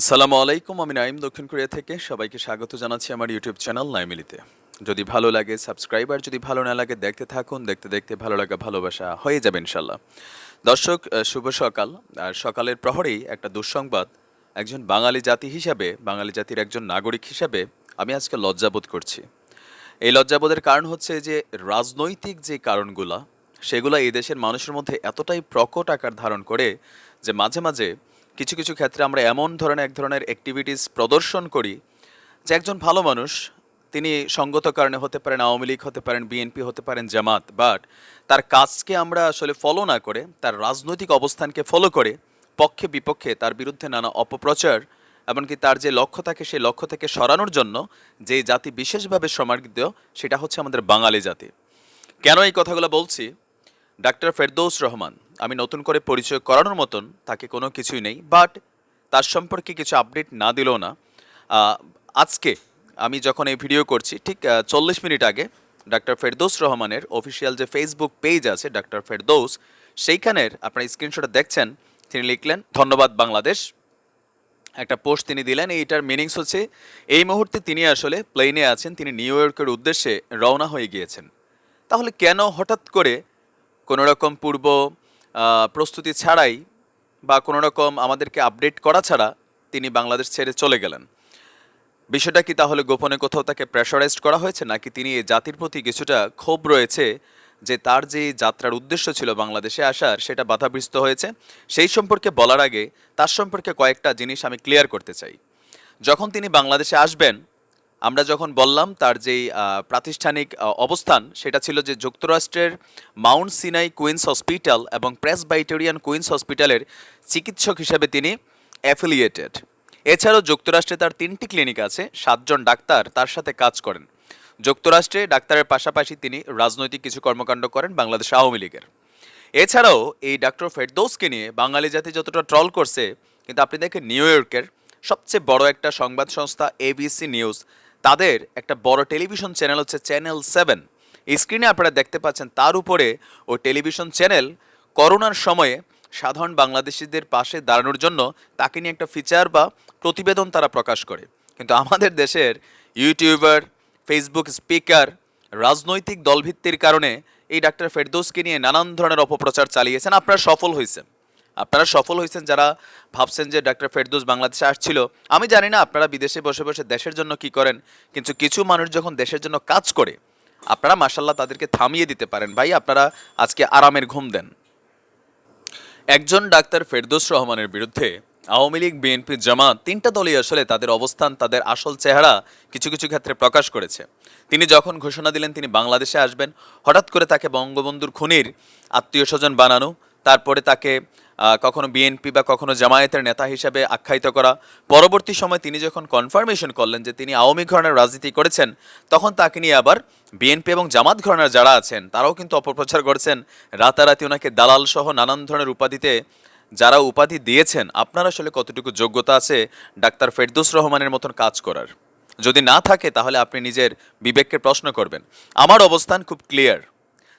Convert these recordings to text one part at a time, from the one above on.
আসসালামু আলাইকুম, আমি নাইম দক্ষিণ কোরিয়া থেকে। সবাইকে স্বাগত জানাচ্ছি আমার ইউটিউব চ্যানেল নাইমিলিতে। যদি ভালো লাগে, সাবস্ক্রাইব, আর যদি ভালো না লাগে, দেখতে থাকুন। দেখতে দেখতে ভালো লাগা, ভালোবাসা হয়ে যাবে ইনশাল্লাহ দর্শক শুভ সকাল। আর সকালের প্রহরেই একটা দুঃসংবাদ। একজন বাঙালি জাতি হিসাবে, বাঙালি জাতির একজন নাগরিক হিসাবে আমি আজকে লজ্জাবোধ করছি। এই লজ্জাবোধের কারণ হচ্ছে যে, রাজনৈতিক যে কারণগুলা, সেগুলো এই দেশের মানুষের মধ্যে এতটাই প্রকট আকার ধারণ করে যে, মাঝে মাঝে কিছু কিছু ক্ষেত্রে আমরা এমন ধরনের এক ধরনের অ্যাক্টিভিটিস প্রদর্শন করি যে একজন ভালো মানুষ, তিনি সঙ্গত কারণে হতে পারেন, আওয়ামী লীগ হতে পারেন বিএনপি হতে পারেন, জামাত বাট তার কাজকে আমরা আসলে ফলো না করে, তার রাজনৈতিক অবস্থানকে ফলো করে, পক্ষে বিপক্ষে তার বিরুদ্ধে নানা অপপ্রচার, এমনকি তার যে লক্ষ্য থাকে, সেই লক্ষ্য থেকে সরানোর জন্য যে জাতি বিশেষভাবে সমার্গিত সেটা হচ্ছে আমাদের বাঙালি জাতি। কেন এই কথাগুলো বলছি? ডাক্তার ফেরদৌস রহমান আমি নতুন করে পরিচয় করানোর মতন তাকে কোনো কিছুই নেই বাট তার সম্পর্কে কিছু আপডেট না দিলেও না। আজকে আমি যখন এই ভিডিও করছি, ঠিক চল্লিশ মিনিট আগে ডাক্তার ফেরদৌস রহমানের অফিসিয়াল যে ফেসবুক পেজ আছে ডাক্তার ফেরদৌস সেইখানের আপনার স্ক্রিনশটে দেখছেন, তিনি লিখলেন, ধন্যবাদ বাংলাদেশ। একটা পোস্ট তিনি দিলেন, এইটার মিনিংস হচ্ছে, এই মুহূর্তে তিনি আসলে প্লেনে আছেন, তিনি নিউ ইয়র্কের উদ্দেশ্যে রওনা হয়ে গিয়েছেন। তাহলে কেন হঠাৎ করে কোনো রকম পূর্ব প্রস্তুতি ছাড়াই বা কোনো রকম আমাদেরকে আপডেট করা ছাড়া তিনি বাংলাদেশ ছেড়ে চলে গেলেন। বিষয়টা কি তাহলে গোপনে কোথাও তাকে প্রেশারাইজড করা হয়েছে, নাকি তিনি এই জাতির প্রতি কিছুটা ক্ষোভ রয়েছে যে তার যে যাত্রার উদ্দেশ্য ছিল বাংলাদেশে আসার, সেটা বাধাগ্রস্ত হয়েছে? সেই সম্পর্কে বলার আগে তার সম্পর্কে কয়েকটা জিনিস আমি ক্লিয়ার করতে চাই। যখন তিনি বাংলাদেশে আসবেন আমরা যখন বললাম তার যেই প্রাতিষ্ঠানিক অবস্থান, সেটা ছিল যে যুক্তরাষ্ট্রের মাউন্ট সিনাই কুইন্স হসপিটাল এবং প্রেসবাইটেরিয়ান কুইন্স হসপিটালের চিকিৎসক হিসেবে তিনি অ্যাফিলিয়েটেড। এছাড়াও যুক্তরাষ্ট্রে তার তিনটি ক্লিনিক আছে, সাতজন ডাক্তার তার সাথে কাজ করেন। যুক্তরাষ্ট্রে ডাক্তারের পাশাপাশি তিনি রাজনৈতিক কিছু কর্মকাণ্ড করেন বাংলাদেশ আওয়ামী লীগের। এছাড়াও এই ডক্টর ফেরদৌসকে নিয়ে বাঙালি জাতি যতটা ট্রল করছে, কিন্তু আপনি দেখেন নিউ ইয়র্কের সবচেয়ে বড় একটা সংবাদ সংস্থা এবিসি নিউজ তাদের একটা বড় টেলিভিশন চ্যানেল হচ্ছে চ্যানেল সেভেন স্ক্রিনে আপনারা দেখতে পাচ্ছেন তার উপরে ও টেলিভিশন চ্যানেল করোনার সময়ে সাধারণ বাংলাদেশিদের পাশে দাঁড়ানোর জন্য তাকে নিয়ে একটা ফিচার বা প্রতিবেদন তারা প্রকাশ করে। কিন্তু আমাদের দেশের ইউটিউবার ফেসবুক স্পিকার রাজনৈতিক দলভিত্তির কারণে এই ডাক্তার ফেরদৌসকে নিয়ে নানান ধরনের অপপ্রচার চালিয়েছেন। আপনারা সফল হয়েছেন। আপনারা সফল হয়েছেন যারা ভাবছেন যে ডাক্তার ফেরদৌস বাংলাদেশে আসছিল। আমি জানি না আপনারা বিদেশে বসে বসে দেশের জন্য কি করেন, কিন্তু কিছু মানুষ যখন দেশের জন্য কাজ করে, আপনারা মাসাল্লাহ তাদেরকে থামিয়ে দিতে পারেন। ভাই, আপনারা আজকে আরামের ঘুম দেন। একজন ডাক্তার ফেরদৌস রহমানের বিরুদ্ধে আওয়ামী লীগ বিএনপি জামাত তিনটা দলই আসলে তাদের অবস্থান, তাদের আসল চেহারা কিছু কিছু ক্ষেত্রে প্রকাশ করেছে। তিনি যখন ঘোষণা দিলেন তিনি বাংলাদেশে আসবেন, হঠাৎ করে তাকে বঙ্গবন্ধুর খুনির আত্মীয় স্বজন বানানো, তারপরে তাকে কখনো বিএনপি বা কখনো জামায়াতের নেতা হিসেবে আখ্যায়িত করা। পরবর্তী সময় তিনি যখন কনফার্মেশন করলেন যে তিনি আওয়ামী ঘরানার রাজনীতি করেছেন, তখন তাকে নিয়ে আবার বিএনপি এবং জামাত ঘরনার যারা আছেন, তারাও কিন্তু অপপ্রচার করেছেন। রাতারাতি ওনাকে দালাল সহ নানান ধরনের উপাধিতে যারা উপাধি দিয়েছেন, আপনার আসলে কতটুকু যোগ্যতা আছে ডাক্তার ফেরদৌস রহমানের মতন কাজ করার? যদি না থাকে, তাহলে আপনি নিজের বিবেককে প্রশ্ন করবেন। আমার অবস্থান খুব ক্লিয়ার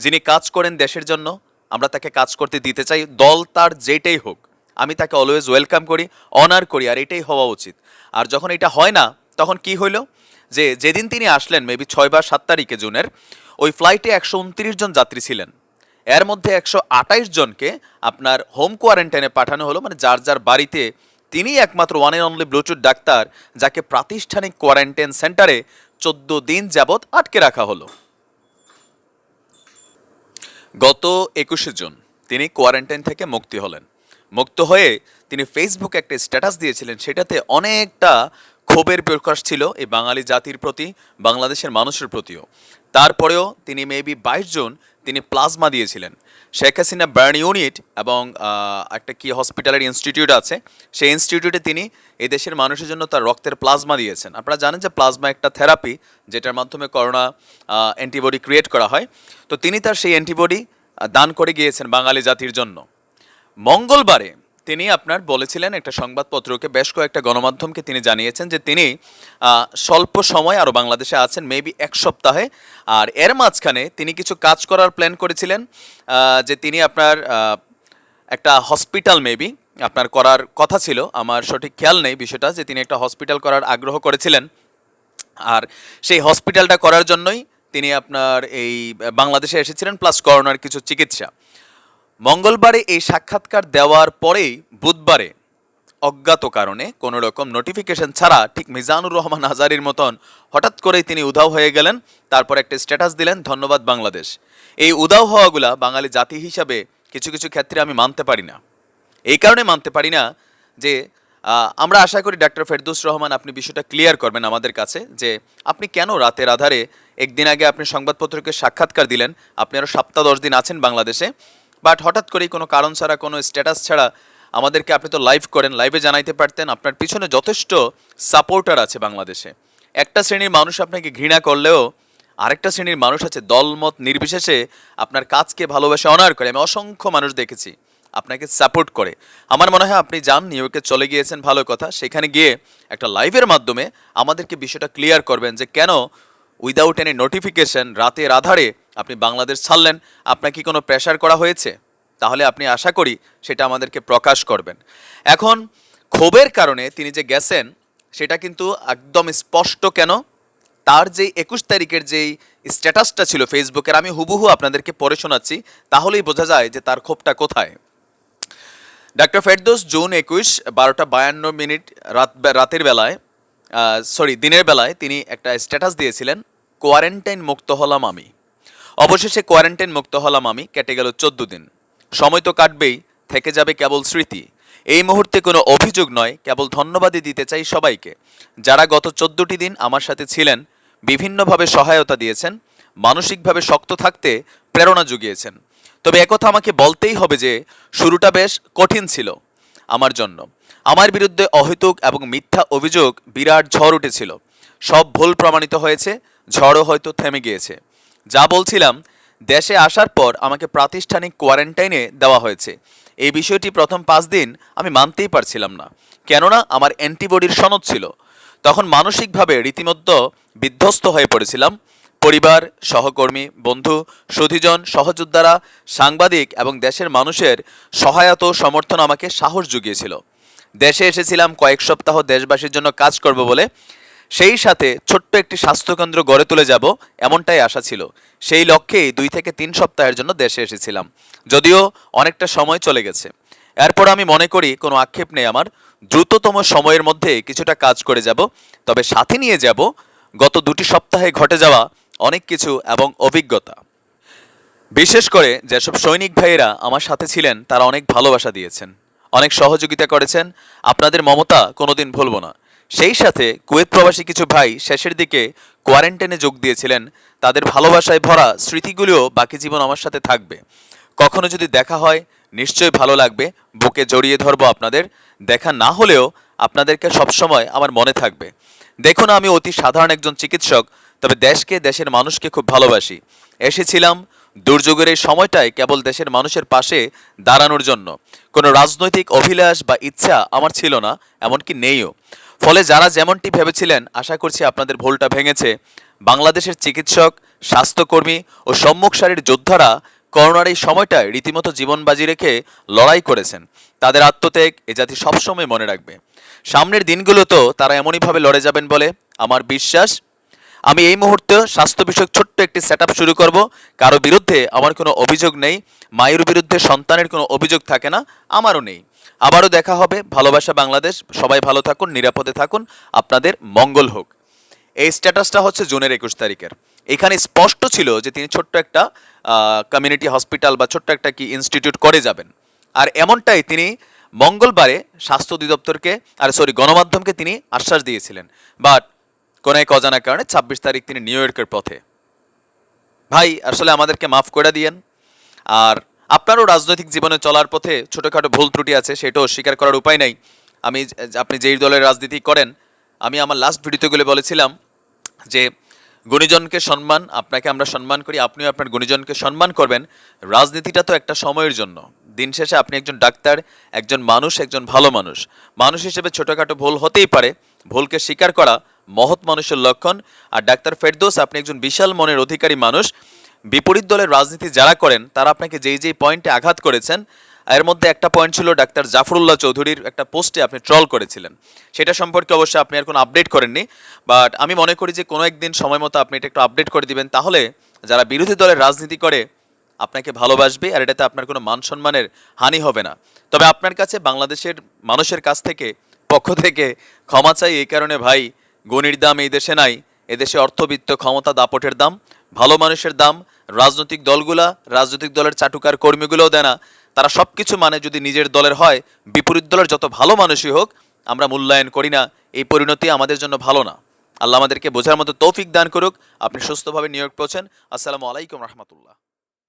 যিনি কাজ করেন দেশের জন্য আমরা তাকে কাজ করতে দিতে চাই, দল তার যেটাই হোক। আমি তাকে অলওয়েজ ওয়েলকাম করি অনার করি, আর এটাই হওয়া উচিত। আর যখন এটা হয় না, তখন কি হইল? যে, যেদিন তিনি আসলেন মেবি ছয় বা সাত তারিখে জুনের, ওই ফ্লাইটে একশো উনত্রিশ জন যাত্রী ছিলেন। এর মধ্যে একশো আঠাইশ জনকে আপনার হোম কোয়ারেন্টাইনে পাঠানো হলো মানে যার যার বাড়িতে তিনি একমাত্র one and only bluetooth doctor, যাকে প্রাতিষ্ঠানিক কোয়ারেন্টাইন সেন্টারে চোদ্দ দিন যাবৎ আটকে রাখা হলো। গত একুশে জুন তিনি কোয়ারেন্টাইন থেকে মুক্তি হলেন। মুক্ত হয়ে তিনি ফেসবুকে একটা স্ট্যাটাস দিয়েছিলেন, সেটাতে অনেকটা ক্ষোভের প্রকাশ ছিল এই বাঙালি জাতির প্রতি, বাংলাদেশের মানুষের প্রতিও। তারপরেও তিনি মেবি বাইশ জুন তিনি প্লাজমা দিয়েছিলেন। শেখ হাসিনা বার্ন ইউনিট এবং একটা কি হসপিটালের ইনস্টিটিউট আছে, সেই ইনস্টিটিউটে তিনি এই দেশের মানুষের জন্য তার রক্তের প্লাজমা দিয়েছেন। আপনারা জানেন যে প্লাজমা একটা থেরাপি, যেটার মাধ্যমে করোনা অ্যান্টিবডি ক্রিয়েট করা হয়। তো তিনি তার সেই অ্যান্টিবডি দান করে গিয়েছেন বাঙালি জাতির জন্য। মঙ্গলবারে তিনি আপনার বলেছিলেন একটা সংবাদপত্রকে বেশ কয়েকটা গণমাধ্যমকে তিনি জানিয়েছেন যে তিনি স্বল্প সময় আরও বাংলাদেশে আছেন মেবি এক সপ্তাহে। আর এর মাঝখানে তিনি কিছু কাজ করার প্ল্যান করেছিলেন যে তিনি আপনার একটা হসপিটাল মেবি আপনার করার কথা ছিল। আমার সঠিক খেয়াল নেই বিষয়টা, যে তিনি একটা হসপিটাল করার আগ্রহ করেছিলেন। আর সেই হসপিটালটা করার জন্যই তিনি আপনার এই, বাংলাদেশে এসেছিলেন প্লাস করোনার কিছু চিকিৎসা। মঙ্গলবারে এই সাক্ষাৎকার দেওয়ার পরেই বুধবারে অজ্ঞাত কারণে কোনো রকম নোটিফিকেশন ছাড়া ঠিক মিজানুর রহমান হাজারির মতন হঠাৎ করেই তিনি উধাও হয়ে গেলেন, তারপর একটা স্ট্যাটাস দিলেন, ধন্যবাদ বাংলাদেশ। এই উধাও হওয়াগুলা বাঙালি জাতি হিসাবে কিছু কিছু ক্ষেত্রে আমি মানতে পারি না। এই কারণে মানতে পারি না যে আমরা আশা করি ডাক্তার ফেরদৌস রহমান আপনি বিষয়টা ক্লিয়ার করবেন আমাদের কাছে যে, আপনি কেন রাতের আধারে একদিন আগে আপনি সংবাদপত্রকে সাক্ষাৎকার দিলেন? আপনি আরও সপ্তাহ দশ দিন আছেন বাংলাদেশে। বাট হঠাৎ করেই কোনো কারণ ছাড়া, কোনো স্ট্যাটাস ছাড়া আমাদেরকে আপনি তো লাইভ করেন লাইভে জানাইতে পারতেন। আপনার পিছনে যথেষ্ট সাপোর্টার আছে বাংলাদেশে। একটা শ্রেণির মানুষ আপনাকে ঘৃণা করলেও আরেকটা শ্রেণির মানুষ আছে দলমত নির্বিশেষে আপনার কাজকে ভালোবাসে অনার করে। আমি অসংখ্য মানুষ দেখেছি আপনাকে সাপোর্ট করে। আমার মনে হয় আপনি যান নিউ ইয়র্কে চলে গিয়েছেন, ভালো কথা। সেখানে গিয়ে একটা লাইভের মাধ্যমে আমাদেরকে বিষয়টা ক্লিয়ার করবেন যে কেন উইদাউট এনি নোটিফিকেশন রাতের আধারে আপনি বাংলাদেশ ছাড়লেন, আপনাকে কোনো প্রেশার করা হয়েছে? তাহলে আপনি আশা করি সেটা আমাদেরকে প্রকাশ করবেন। এখন, ক্ষোভের কারণে তিনি যে গেছেন, সেটা কিন্তু একদম স্পষ্ট কেন? তার যেই একুশ তারিখের যেই স্ট্যাটাসটা ছিল ফেসবুকের, আমি হুবহু আপনাদেরকে পড়ে শোনাচ্ছি, তাহলেই বোঝা যায় যে তার ক্ষোভটা কোথায়। ডাক্তার ফেরদোস, জুন একুশ, বারোটা বায়ান্ন মিনিট, রাত রাতের বেলায় সরি দিনের বেলায় তিনি একটা স্ট্যাটাস দিয়েছিলেন, কোয়ারেন্টাইন মুক্ত হলাম আমি। অবশেষে কোয়ারেন্টাইন মুক্ত হলাম আমি, কেটে গেল চোদ্দ দিন। সময় তো কাটবেই, থেকে যাবে কেবল স্মৃতি। এই মুহূর্তে কোনো অভিযোগ নয়, কেবল ধন্যবাদই দিতে চাই সবাইকে। যারা গত চোদ্দটি দিন আমার সাথে ছিলেন, বিভিন্নভাবে সহায়তা দিয়েছেন, মানসিকভাবে শক্ত থাকতে প্রেরণা জুগিয়েছেন। তবে একথা আমাকে বলতেই হবে যে, শুরুটা বেশ কঠিন ছিল আমার জন্য। আমার বিরুদ্ধে অহেতুক এবং মিথ্যা অভিযোগ বিরাট ঝড় উঠেছিল। সব ভুল প্রমাণিত হয়েছে, ঝড়ও হয়তো থেমে গিয়েছে। যা বলছিলাম, দেশে আসার পর আমাকে প্রাতিষ্ঠানিক কোয়ারেন্টাইনে দেওয়া হয়েছে। এই বিষয়টি প্রথম পাঁচ দিন আমি মানতেই পারছিলাম না। কেননা আমার অ্যান্টিবডির সনদ ছিল। তখন মানসিকভাবে রীতিমতো বিধ্বস্ত হয়ে পড়েছিলাম। পরিবার, সহকর্মী, বন্ধু, সুধীজন, সহযোদ্ধারা, সাংবাদিক এবং দেশের মানুষের সহায়তা সমর্থন আমাকে সাহস জুগিয়েছিল। দেশে এসেছিলাম কয়েক সপ্তাহ দেশবাসীর জন্য কাজ করব বলে সেই সাথে ছোট্ট একটি স্বাস্থ্যকেন্দ্র গড়ে তুলে যাব এমনটাই আশা ছিল। সেই লক্ষ্যেই দুই থেকে তিন সপ্তাহের জন্য দেশে এসেছিলাম। যদিও অনেকটা সময় চলে গেছে। এরপর আমি মনে করি কোনো আক্ষেপ নেই আমার। দ্রুততম সময়ের মধ্যে কিছুটা কাজ করে যাব। তবে সাথে নিয়ে যাব গত দুটি সপ্তাহে ঘটে যাওয়া অনেক কিছু এবং অভিজ্ঞতা। বিশেষ করে যেসব সৈনিক ভাইয়েরা আমার সাথে ছিলেন, তারা অনেক ভালোবাসা দিয়েছেন। অনেক সহযোগিতা করেছেন। আপনাদের মমতা কোনোদিন ভুলব না। সেই সাথে কুয়েত প্রবাসী কিছু ভাই শেষের দিকে কোয়ারেন্টাইনে যোগ দিয়েছিলেন। তাদের ভালোবাসায় ভরা স্মৃতিগুলিও বাকি জীবন আমার সাথে থাকবে। কখনো যদি দেখা হয়, নিশ্চয়ই ভালো লাগবে। বুকে জড়িয়ে ধরবো আপনাদের। দেখা না হলেও আপনাদেরকে সবসময় আমার মনে থাকবে। দেখুন, আমি অতি সাধারণ একজন চিকিৎসক, তবে দেশকে, দেশের মানুষকে খুব ভালোবাসি। এসেছিলাম দুর্যোগের এই সময়টায় কেবল দেশের মানুষের পাশে দাঁড়ানোর জন্য। কোনো রাজনৈতিক অভিলাষ বা ইচ্ছা আমার ছিল না, এমনকি নেইও। ফলে যারা যেমনটি ভেবেছিলেন, আশা করছি আপনাদের ভুলটা ভেঙেছে। বাংলাদেশের চিকিৎসক, স্বাস্থ্যকর্মী ও সম্মুখ সারির যোদ্ধারা করোনার এই সময়টায় রীতিমতো জীবন বাজি রেখে লড়াই করেছেন। তাদের আত্মত্যাগ এ জাতি সবসময় মনে রাখবে। সামনের দিনগুলোতেও তারা এমনইভাবে লড়ে যাবেন বলে আমার বিশ্বাস। আমি এই মুহূর্তে স্বাস্থ্য বিষয়ক ছোট্ট একটি সেট শুরু করব। কারও বিরুদ্ধে আমার কোনো অভিযোগ নেই। মায়ের বিরুদ্ধে সন্তানের কোনো অভিযোগ থাকে না। আমারও নেই। আবারও দেখা হবে। ভালোবাসা বাংলাদেশ। সবাই ভালো থাকুন, নিরাপদে থাকুন। আপনাদের মঙ্গল হোক। এই স্ট্যাটাসটা হচ্ছে জুনের একুশ তারিখের। এখানে স্পষ্ট ছিল যে তিনি ছোট্ট একটা কমিউনিটি হসপিটাল বা ছোট্ট একটা কি ইনস্টিটিউট করে যাবেন। আর এমনটাই তিনি মঙ্গলবারে স্বাস্থ্য অধিদপ্তরকে, আর সরি গণমাধ্যমকে তিনি আশ্বাস দিয়েছিলেন। বাট কোনো এক অজানা কারণে ছাব্বিশ তারিখ তিনি নিউ ইয়র্কের পথে। ভাই, আসলে আমাদেরকে মাফ করে দিয়েন। আর আপনারও রাজনৈতিক জীবনে চলার পথে ছোটোখাটো ভুল ত্রুটি আছে, সেটাও স্বীকার করার উপায় নাই। আমি আপনি যেই দলের রাজনীতি করেন, আমি আমার লাস্ট ভিডিওতেগুলো বলেছিলাম যে, গুণীজনকে সম্মান, আপনাকে আমরা সম্মান করি, আপনিও আপনার গুণীজনকে সম্মান করবেন, রাজনীতিটা তো একটা সময়ের জন্য। দিন শেষে আপনি একজন ডাক্তার, একজন মানুষ, একজন ভালো মানুষ। মানুষ হিসেবে ছোটোখাটো ভুল হতেই পারে। ভুলকে স্বীকার করা মহৎ মানুষের লক্ষণ। আর ডাক্তার ফেরদোস, আপনি একজন বিশাল মনের অধিকারী মানুষ। বিপরীত দলের রাজনীতি যারা করেন, তারা আপনাকে যেই যেই পয়েন্টে আঘাত করেছেন, এর মধ্যে একটা পয়েন্ট ছিল ডাক্তার জাফরুল্লাহ চৌধুরীর একটা পোস্টে আপনি ট্রল করেছিলেন। সেটা সম্পর্কে অবশ্যই আপনি আর কোনো আপডেট করেননি বাট আমি মনে করি যে কোনো একদিন সময় মতো আপনি এটা একটু আপডেট করে দিবেন, তাহলে যারা বিরোধী দলের রাজনীতি করে, আপনাকে ভালোবাসবে আর এটাতে আপনার কোনো মান সম্মানের হানি হবে না। তবে আপনার কাছে বাংলাদেশের মানুষের কাছ থেকে, পক্ষ থেকে ক্ষমা চাই এই কারণে ভাই, গণির দাম এই দেশে নাই এদেশে অর্থবিত্ত ক্ষমতা দাপটের দাম, ভালো মানুষের দাম রাজনৈতিক দলগুলা, রাজনৈতিক দলের চাটুকার কর্মীগুলোও দেয় না। তারা সব কিছু মানে যদি নিজের দলের হয়, বিপরীত দলের যত ভালো মানুষই হোক, আমরা মূল্যায়ন করি না। এই পরিণতি আমাদের জন্য ভালো না। আল্লাহ আমাদেরকে বোঝার মতো তৌফিক দান করুক। আপনি সুস্থভাবে নিয়োগ পৌঁছেন আসসালামু আলাইকুম রহমতুল্লাহ।